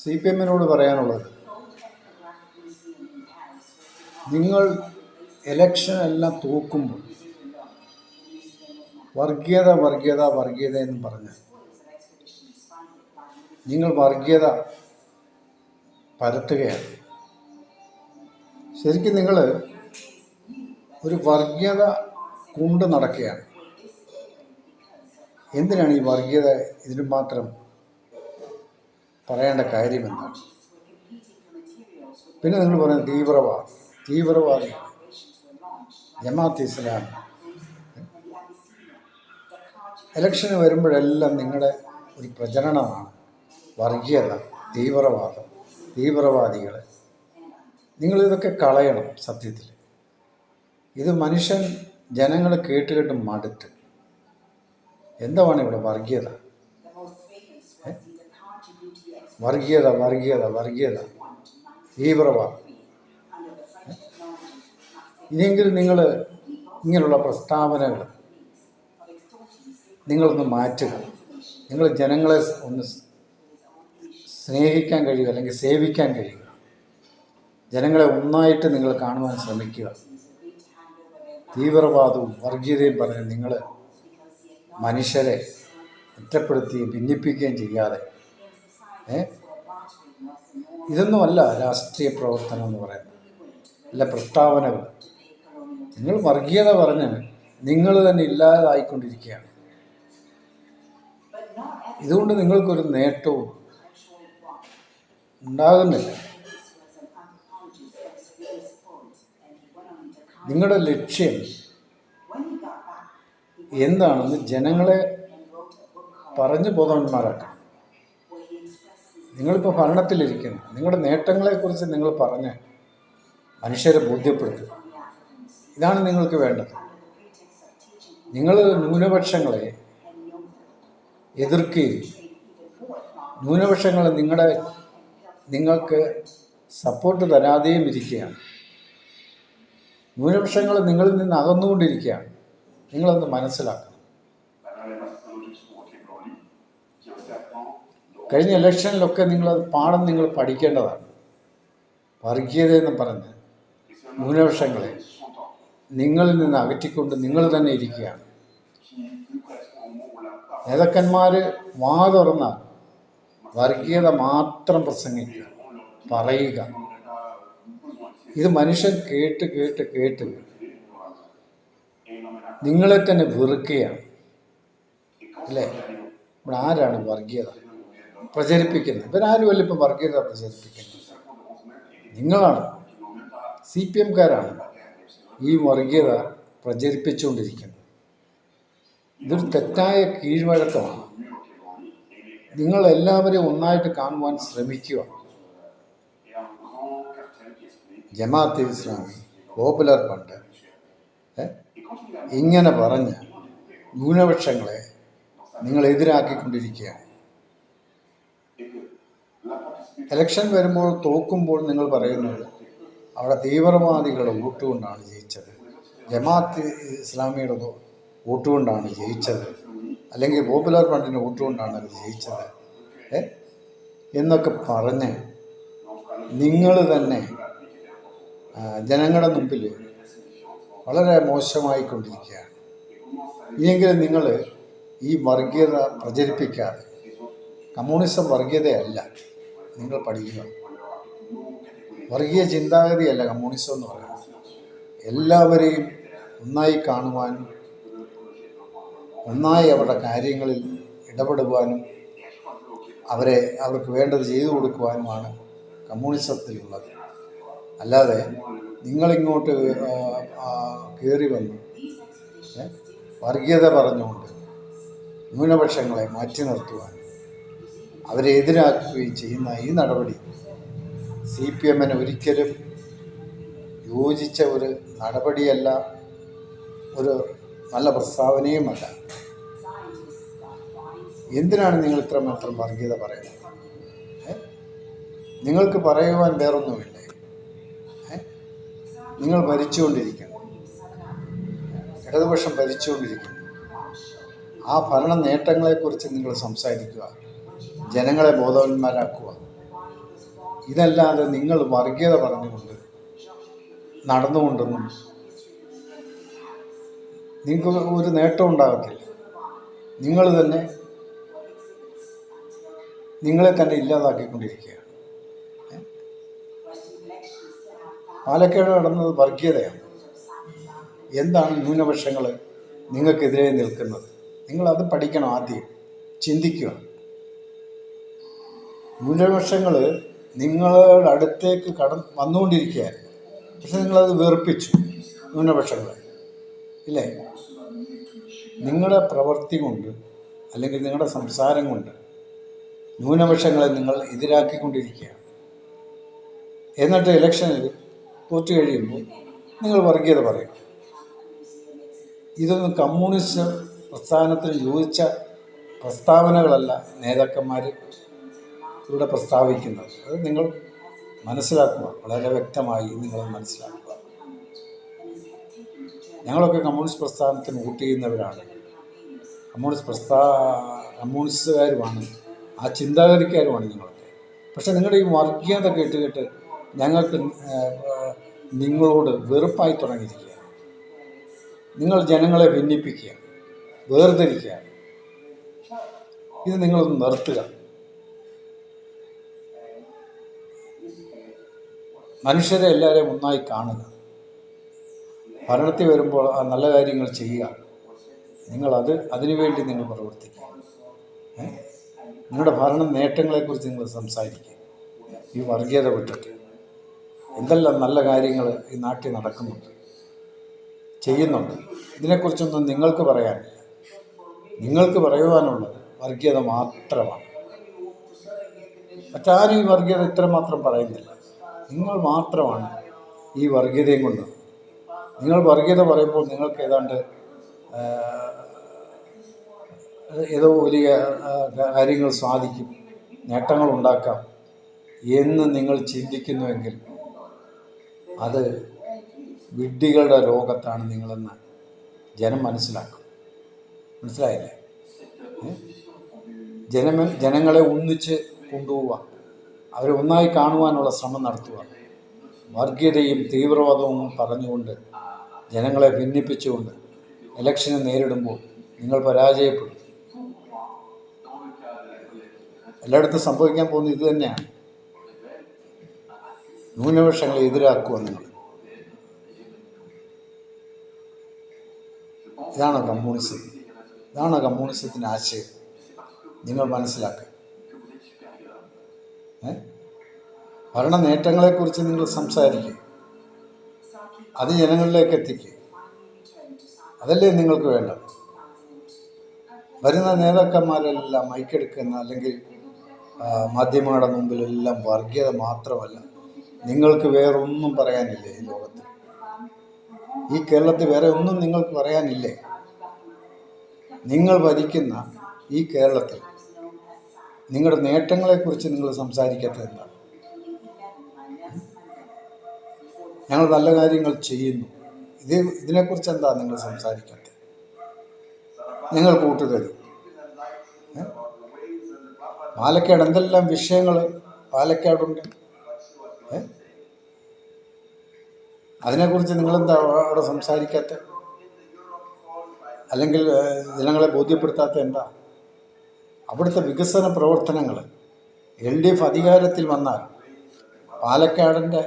C P എമ്മിനോട് പറയാനുള്ളത് നിങ്ങൾ election എല്ലാം തോക്കുമ്പോൾ വർഗീയത വർഗീയത വർഗീയത എന്ന് പറഞ്ഞ് നിങ്ങൾ വർഗീയത പരത്തുകയാണ്. ശരിക്കും നിങ്ങൾ ഒരു വർഗീയത കൊണ്ട് നടക്കുകയാണ്. എന്തിനാണ് ഈ വർഗീയത? ഇതിന് മാത്രം പറയേണ്ട കാര്യം എന്താണ്? പിന്നെ നിങ്ങൾ പറയുന്നത് തീവ്രവാദി. തീവ്രവാദി. ജമാഅത്ത് ഇസ്ലാം. ഇലക്ഷന് വരുമ്പോഴെല്ലാം നിങ്ങളുടെ ഒരു പ്രചരണമാണ്. വർഗീയത തീവ്രവാദം തീവ്രവാദികൾ നിങ്ങളിതൊക്കെ കളയണം സത്യത്തിൽ ഇത് മനുഷ്യൻ ജനങ്ങൾ കേട്ട് കേട്ട് മടുത്ത്. എന്താണ് ഇവിടെ വർഗീയത? വർഗീയത വർഗീയത വർഗീയത. തീവ്രവാദം. ഏ? ഇനിയെങ്കിലും നിങ്ങൾ ഇങ്ങനെയുള്ള പ്രസ്താവനകൾ നിങ്ങളൊന്ന് മാറ്റുക. നിങ്ങൾ ജനങ്ങളെ ഒന്ന് സ്നേഹിക്കാൻ കഴിയുക അല്ലെങ്കിൽ സേവിക്കാൻ കഴിയുക. ജനങ്ങളെ ഒന്നായിട്ട് നിങ്ങൾ കാണുവാൻ ശ്രമിക്കുക. തീവ്രവാദവും വർഗീയതയും പറഞ്ഞ് നിങ്ങൾ മനുഷ്യരെ ഒറ്റപ്പെടുത്തുകയും ഭിന്നിപ്പിക്കുകയും ചെയ്യാതെ ഇതൊന്നുമല്ല രാഷ്ട്രീയ പ്രവർത്തനം എന്ന് പറയുന്നത്. അല്ല പ്രസ്താവനകൾ. നിങ്ങൾ വർഗീയത പറഞ്ഞ് നിങ്ങൾ തന്നെ ഇല്ലാതായിക്കൊണ്ടിരിക്കുകയാണ്. ഇതുകൊണ്ട് നിങ്ങൾക്കൊരു നേട്ടവും ഉണ്ടാകുന്നില്ല. നിങ്ങളുടെ ലക്ഷ്യം എന്താണെന്ന് ജനങ്ങളെ പറഞ്ഞു ബോധവന്മാരാക്കണം. നിങ്ങളിപ്പോൾ ഭരണത്തിലിരിക്കുന്നു. നിങ്ങളുടെ നേട്ടങ്ങളെക്കുറിച്ച് നിങ്ങൾ പറഞ്ഞ് മനുഷ്യരെ ബോധ്യപ്പെടുത്തുക. ഇതാണ് നിങ്ങൾക്ക് വേണ്ടത്. നിങ്ങൾ ന്യൂനപക്ഷങ്ങളെ എതിർക്കുകയും ന്യൂനപക്ഷങ്ങൾ നിങ്ങളുടെ നിങ്ങൾക്ക് സപ്പോർട്ട് തരാതെയും ഇരിക്കുകയാണ്. ന്യൂനപക്ഷങ്ങൾ നിങ്ങളിൽ നിന്ന് അകന്നുകൊണ്ടിരിക്കുകയാണ്. നിങ്ങളൊന്ന് മനസ്സിലാക്കണം. കഴിഞ്ഞ ഇലക്ഷനിലൊക്കെ നിങ്ങൾ പാഠം നിങ്ങൾ പഠിക്കേണ്ടതാണ്. വർഗീയതയെന്ന് പറഞ്ഞ് ന്യൂനപക്ഷങ്ങളെ നിങ്ങളിൽ നിന്ന് അകറ്റിക്കൊണ്ട് നിങ്ങൾ തന്നെ ഇരിക്കുകയാണ്. നേതാക്കന്മാർ വാ തുറന്നാൽ വർഗീയത മാത്രം പ്രസംഗിക്കുക പറയുക. ഇത് മനുഷ്യൻ കേട്ട് കേട്ട് കേട്ട് നിങ്ങളെ തന്നെ വെറുക്കുകയാണ്. അല്ലേ? ഇവിടെ ആരാണ് വർഗീയത? പ്രചരിപ്പിക്കുന്നത്. ഇവരാരുമല്ല ഇപ്പം വർഗീയത പ്രചരിപ്പിക്കുന്നത്. നിങ്ങളാണ്. സി പി എംകാരാണ് ഈ വർഗീയത പ്രചരിപ്പിച്ചുകൊണ്ടിരിക്കുന്നത്. ഇതൊരു തെറ്റായ കീഴ്വഴക്കമാണ്. നിങ്ങളെല്ലാവരെയും ഒന്നായിട്ട് കാണുവാൻ ശ്രമിക്കുക. Jamaat Islami popular front? ഇങ്ങനെ പറഞ്ഞ് ന്യൂനപക്ഷങ്ങളെ നിങ്ങൾ എതിരാക്കിക്കൊണ്ടിരിക്കുകയാണ് ഇലക്ഷൻ വരുമ്പോൾ തോക്കുമ്പോൾ നിങ്ങൾ പറയുന്നത് അവിടെ തീവ്രവാദികളുടെ വോട്ടുകൊണ്ടാണ് ജയിച്ചത്. ജമാഅത്ത് ഇസ്ലാമിയുടെ വോട്ടുകൊണ്ടാണ് ജയിച്ചത്. അല്ലെങ്കിൽ പോപ്പുലർ ഫ്രണ്ടിന്റെ വോട്ടുകൊണ്ടാണ് അത് ജയിച്ചത്. എന്നൊക്കെ പറഞ്ഞ് നിങ്ങൾ തന്നെ ജനങ്ങളുടെ മുമ്പിൽ വളരെ മോശമായിക്കൊണ്ടിരിക്കുകയാണ്. ഇനിയെങ്കിലും നിങ്ങൾ ഈ വർഗീയത പ്രചരിപ്പിക്കാതെ കമ്മ്യൂണിസം വർഗീയതയല്ല നിങ്ങൾ പഠിക്കുക. വർഗീയ ചിന്താഗതിയല്ല കമ്മ്യൂണിസം എന്ന് പറയുന്നത്. എല്ലാവരെയും ഒന്നായി കാണുവാനും ഒന്നായി അവരുടെ കാര്യങ്ങളിൽ ഇടപെടുവാനും അവരെ അവർക്ക് വേണ്ടത് ചെയ്തു കൊടുക്കുവാനുമാണ് കമ്മ്യൂണിസത്തിലുള്ളത്. അല്ലാതെ നിങ്ങളിങ്ങോട്ട് കയറി വന്ന് വർഗീയത പറഞ്ഞുകൊണ്ട് ന്യൂനപക്ഷങ്ങളെ മാറ്റി നിർത്തുവാൻ അവരെ എതിരാക്കുകയും ചെയ്യുന്ന ഈ നടപടി സി പി എമ്മിന് ഒരിക്കലും യോജിച്ച ഒരു നടപടിയല്ല ഒരു നല്ല പ്രസ്താവനയുമല്ല. എന്തിനാണ് നിങ്ങൾ ഇത്ര മാത്രം വർഗീയത പറയുന്നത്? നിങ്ങൾക്ക് പറയുവാൻ വേറൊന്നുമില്ലേ? നിങ്ങൾ ഭരിച്ചുകൊണ്ടിരിക്കുന്നു. ഇടതുപക്ഷം ഭരിച്ചുകൊണ്ടിരിക്കുന്നു. ആ ഭരണ നേട്ടങ്ങളെക്കുറിച്ച് നിങ്ങൾ സംസാരിക്കുക. ജനങ്ങളെ ബോധവാന്മാരാക്കുക. ഇതല്ലാതെ നിങ്ങൾ വർഗീയത പറഞ്ഞുകൊണ്ട് നടന്നുകൊണ്ടൊന്നും നിങ്ങൾക്ക് ഒരു നേട്ടം ഉണ്ടാകത്തില്ല. നിങ്ങൾ തന്നെ നിങ്ങളെ തന്നെ ഇല്ലാതാക്കിക്കൊണ്ടിരിക്കുകയാണ്? പാലക്കാട് നടന്നത് വർഗീയതയാണ്. എന്താണ് ന്യൂനപക്ഷങ്ങൾ നിങ്ങൾക്കെതിരെ നിൽക്കുന്നത്? നിങ്ങളത് പഠിക്കണം ആദ്യം. ചിന്തിക്കുക. ന്യൂനപക്ഷങ്ങൾ നിങ്ങളുടെ അടുത്തേക്ക് കട വന്നുകൊണ്ടിരിക്കുകയായിരുന്നു. പക്ഷെ നിങ്ങളത് വെറുപ്പിച്ചു ന്യൂനപക്ഷങ്ങളെ. ഇല്ലേ? നിങ്ങളുടെ പ്രവൃത്തി കൊണ്ട് അല്ലെങ്കിൽ നിങ്ങളുടെ സംസാരം കൊണ്ട് ന്യൂനപക്ഷങ്ങളെ നിങ്ങൾ എതിരാക്കിക്കൊണ്ടിരിക്കുകയാണ്. എന്നിട്ട് ഇലക്ഷനിൽ തോറ്റു കഴിയുമ്പോൾ നിങ്ങൾ വർഗീയത പറയും. ഇതൊന്നും കമ്മ്യൂണിസ്റ്റ് പ്രസ്ഥാനത്തിന് യോജിച്ച പ്രസ്താവനകളല്ല നേതാക്കന്മാർ ഇവിടെ പ്രസ്താവിക്കുന്നത്. അത് നിങ്ങൾ മനസ്സിലാക്കുക. വളരെ വ്യക്തമായി നിങ്ങൾ മനസ്സിലാക്കുക. ഞങ്ങളൊക്കെ കമ്മ്യൂണിസ്റ്റ് പ്രസ്ഥാനത്തിന് വോട്ട് ചെയ്യുന്നവരാണ്. കമ്മ്യൂണിസ്റ്റ് പ്രസ്ഥാ കമ്മ്യൂണിസ്റ്റുകാരുമാണ്. ആ ചിന്താഗതിക്കാരുമാണ് ഞങ്ങളൊക്കെ. പക്ഷേ നിങ്ങളുടെ ഈ വർഗീയത കേട്ട് കേട്ട് ഞങ്ങൾക്ക് നിങ്ങളോട് വെറുപ്പായി തുടങ്ങിയിരിക്കുക നിങ്ങൾ ജനങ്ങളെ ഭിന്നിപ്പിക്കുക വേർതിരിക്കുക ഇത് നിങ്ങളൊന്ന് നിർത്തുക. മനുഷ്യരെ എല്ലാവരെയും ഒന്നായി കാണുക. ഭരണത്തിൽ വരുമ്പോൾ ആ നല്ല കാര്യങ്ങൾ ചെയ്യുക. നിങ്ങളത് അതിനുവേണ്ടി നിങ്ങൾ പ്രവർത്തിക്കുക? നിങ്ങളുടെ ഭരണ നേട്ടങ്ങളെക്കുറിച്ച് നിങ്ങൾ സംസാരിക്കുക. ഈ വർഗീയത വിട്ടിട്ട് എന്തെല്ലാം നല്ല കാര്യങ്ങൾ ഈ നാട്ടിൽ നടക്കുന്നുണ്ട്? ചെയ്യുന്നുണ്ട്. ഇതിനെക്കുറിച്ചൊന്നും നിങ്ങൾക്ക് പറയാനില്ല. നിങ്ങൾക്ക് പറയുവാനുള്ളത് വർഗീയത മാത്രമാണ്. മറ്റാരും ഈ വർഗീയത ഇത്രമാത്രം പറയുന്നില്ല. നിങ്ങൾ മാത്രമാണ് ഈ വർഗീയതയും കൊണ്ട്. നിങ്ങൾ വർഗീയത പറയുമ്പോൾ നിങ്ങൾക്ക് ഏതാണ്ട് ഏതോ വലിയ കാര്യങ്ങൾ സാധിക്കും നേട്ടങ്ങൾ ഉണ്ടാക്കാം എന്ന് നിങ്ങൾ ചിന്തിക്കുന്നുവെങ്കിൽ അത് വിഡ്ഢികളുടെ ലോകത്താണ് നിങ്ങളെന്ന് ജനം മനസ്സിലാക്കും. മനസ്സിലായില്ലേ? ജനമ ജനങ്ങളെ ഒന്നിച്ച് കൊണ്ടുപോവുക അവരെ ഒന്നായി കാണുവാനുള്ള ശ്രമം നടത്തുക വർഗീയതയും തീവ്രവാദവും പറഞ്ഞുകൊണ്ട് ജനങ്ങളെ ഭിന്നിപ്പിച്ചുകൊണ്ട് ഇലക്ഷനെ നേരിടുമ്പോൾ നിങ്ങൾ പരാജയപ്പെടും. എല്ലായിടത്തും സംഭവിക്കാൻ പോകുന്നത് ഇത് തന്നെയാണ്. ന്യൂനപക്ഷങ്ങളെ എതിരാക്കുക നിങ്ങൾ. ഇതാണ് കമ്മ്യൂണിസം. ഇതാണ് കമ്മ്യൂണിസത്തിന്റെ ആശയം. നിങ്ങൾ മനസ്സിലാക്കുക? ഭരണ നേട്ടങ്ങളെക്കുറിച്ച് നിങ്ങൾ സംസാരിക്കുക അത് ജനങ്ങളിലേക്ക് എത്തിക്കുക അതല്ലേ നിങ്ങൾക്ക് വേണ്ടത്? വരുന്ന നേതാക്കന്മാരെല്ലാം മൈക്കെടുക്കുന്ന അല്ലെങ്കിൽ മാധ്യമങ്ങളുടെ മുമ്പിലെല്ലാം വർഗീയത മാത്രമല്ല നിങ്ങൾക്ക് വേറൊന്നും പറയാനില്ലേ ഈ ലോകത്ത്? ഈ കേരളത്തിൽ വേറെ ഒന്നും നിങ്ങൾക്ക് പറയാനില്ലേ? നിങ്ങൾ ഭരിക്കുന്ന ഈ കേരളത്തിൽ നിങ്ങളുടെ നേട്ടങ്ങളെക്കുറിച്ച് നിങ്ങൾ സംസാരിക്കാത്തത് എന്താണ് ഞങ്ങൾ നല്ല കാര്യങ്ങൾ ചെയ്യുന്നു. ഇത് ഇതിനെക്കുറിച്ച് എന്താ നിങ്ങൾ സംസാരിക്കാത്തത്? നിങ്ങൾ കൂട്ടുതരും പാലക്കാട് എന്തെല്ലാം വിഷയങ്ങൾ പാലക്കാടുണ്ട്? അതിനെക്കുറിച്ച് നിങ്ങളെന്താ അവിടെ സംസാരിക്കാത്ത അല്ലെങ്കിൽ ജനങ്ങളെ ബോധ്യപ്പെടുത്താത്ത എന്താ? അവിടുത്തെ വികസന പ്രവർത്തനങ്ങൾ എൽ ഡി എഫ് അധികാരത്തിൽ വന്നാൽ പാലക്കാടിന്റെ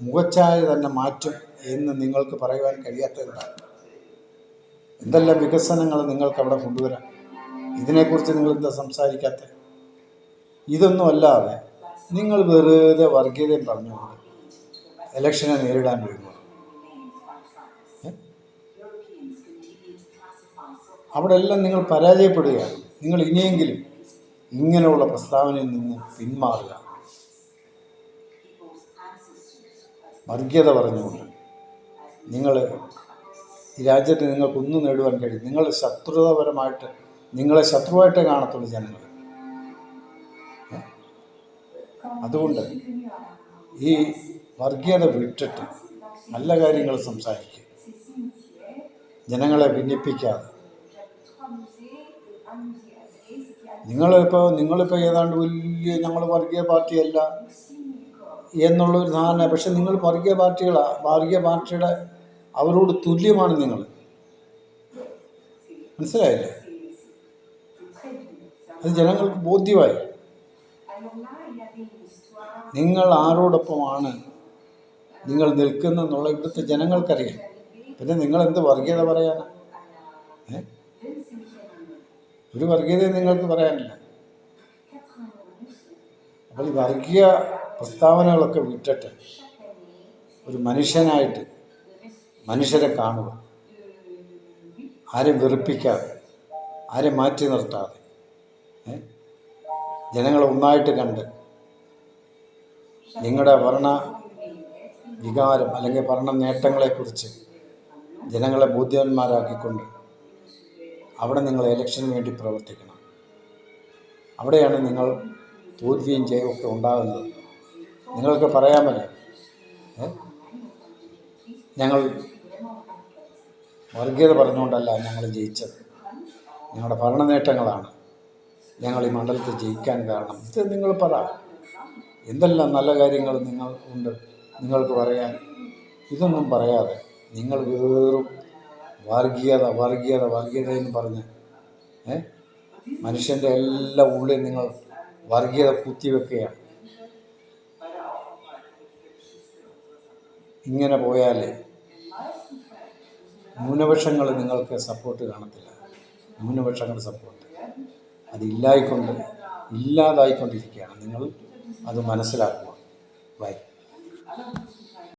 മുഖച്ഛായ തന്നെ മാറ്റും എന്ന് നിങ്ങൾക്ക് പറയുവാൻ കഴിയാത്ത എന്താണ്? എന്തെല്ലാം വികസനങ്ങൾ നിങ്ങൾക്ക് അവിടെ കൊണ്ടുവരാം? ഇതിനെക്കുറിച്ച് നിങ്ങൾ എന്താ സംസാരിക്കാത്ത ഇതൊന്നും അല്ലാതെ നിങ്ങൾ വെറുതെ വർഗീയതയും പറഞ്ഞുകൊണ്ട് ഇലക്ഷനെ നേരിടാൻ വരുമ്പോൾ? അവിടെ എല്ലാം നിങ്ങൾ പരാജയപ്പെടുകയാണ്. നിങ്ങൾ ഇനിയെങ്കിലും ഇങ്ങനെയുള്ള പ്രസ്താവനയിൽ നിന്ന് പിന്മാറുക. വർഗീയത പറഞ്ഞുകൊണ്ട് നിങ്ങൾ ഈ രാജ്യത്ത് നിങ്ങൾക്കൊന്നും നേടുവാൻ കഴിയും നിങ്ങൾ ശത്രുതാപരമായിട്ട് നിങ്ങളെ ശത്രുവായിട്ടേ കാണത്തുള്ളൂ ജനങ്ങൾ. അതുകൊണ്ട് ഈ വർഗീയത വിട്ടിട്ട് നല്ല കാര്യങ്ങൾ സംസാരിക്കുക. ജനങ്ങളെ ഭിന്നിപ്പിക്കാതെ. നിങ്ങളിപ്പോൾ നിങ്ങളിപ്പോൾ ഏതാണ്ട് വലിയ ഞങ്ങൾ വർഗീയ പാർട്ടിയല്ല എന്നുള്ളൊരു ധാരണ പക്ഷെ നിങ്ങൾ വർഗീയ പാർട്ടികളാണ് വർഗീയ പാർട്ടിയുടെ അവരോട് തുല്യമാണ് നിങ്ങൾ. മനസ്സിലായില്ലേ? അത് ജനങ്ങൾക്ക് ബോധ്യമായി. നിങ്ങൾ ആരോടൊപ്പമാണ് നിങ്ങൾ നിൽക്കുന്നെന്നുള്ള ഇവിടുത്തെ ജനങ്ങൾക്കറിയാം. പിന്നെ നിങ്ങൾ എന്ത് വർഗീയത പറയാനാണ് ഏ? ഒരു വർഗീയത നിങ്ങൾക്ക് പറയാനില്ല അപ്പോൾ ഈ വർഗീയ പ്രസ്താവനകളൊക്കെ വിട്ടിട്ട് ഒരു മനുഷ്യനായിട്ട് മനുഷ്യരെ കാണുക ആരെ വെറുപ്പിക്കാതെ ആരെ മാറ്റി നിർത്താതെ? ജനങ്ങളെ ഒന്നായിട്ട് കണ്ട് നിങ്ങളുടെ ഭരണ വികാരം അല്ലെങ്കിൽ ഭരണ നേട്ടങ്ങളെക്കുറിച്ച് ജനങ്ങളെ ബോധ്യവാന്മാരാക്കിക്കൊണ്ട് അവിടെ നിങ്ങൾ ഇലക്ഷന് വേണ്ടി പ്രവർത്തിക്കണം. അവിടെയാണ് നിങ്ങൾ തോൽവിയും ജയവും ഒക്കെ ഉണ്ടാകുന്നത്. നിങ്ങൾക്ക് പറയാമല്ലോ? ഞങ്ങൾ വർഗീയത പറഞ്ഞുകൊണ്ടല്ല ഞങ്ങൾ ജയിച്ചത്. ഞങ്ങളുടെ ഭരണ നേട്ടങ്ങളാണ് ഞങ്ങൾ ഈ മണ്ഡലത്തിൽ ജയിക്കാൻ കാരണം. ഇത് നിങ്ങൾ പറ. എന്തെല്ലാം നല്ല കാര്യങ്ങൾ നിങ്ങൾ ഉണ്ട്. നിങ്ങൾക്ക് പറയാൻ. ഇതൊന്നും പറയാതെ നിങ്ങൾ വെറും വർഗീയത വർഗീയത വർഗീയത എന്ന് പറഞ്ഞ് ഏ? മനുഷ്യന്റെ എല്ലാ ഉള്ളിൽ നിങ്ങൾ വർഗീയത കുത്തിവെക്കുകയാണ് ഇങ്ങനെ പോയാലേ ന്യൂനപക്ഷങ്ങൾ നിങ്ങൾക്ക് സപ്പോർട്ട് കാണത്തില്ല. ന്യൂനപക്ഷങ്ങളുടെ സപ്പോർട്ട് അതില്ലായിക്കൊണ്ട് ഇല്ലാതായിക്കൊണ്ടിരിക്കുകയാണ്. നിങ്ങൾ അത് മനസ്സിലാക്കുക. ബൈ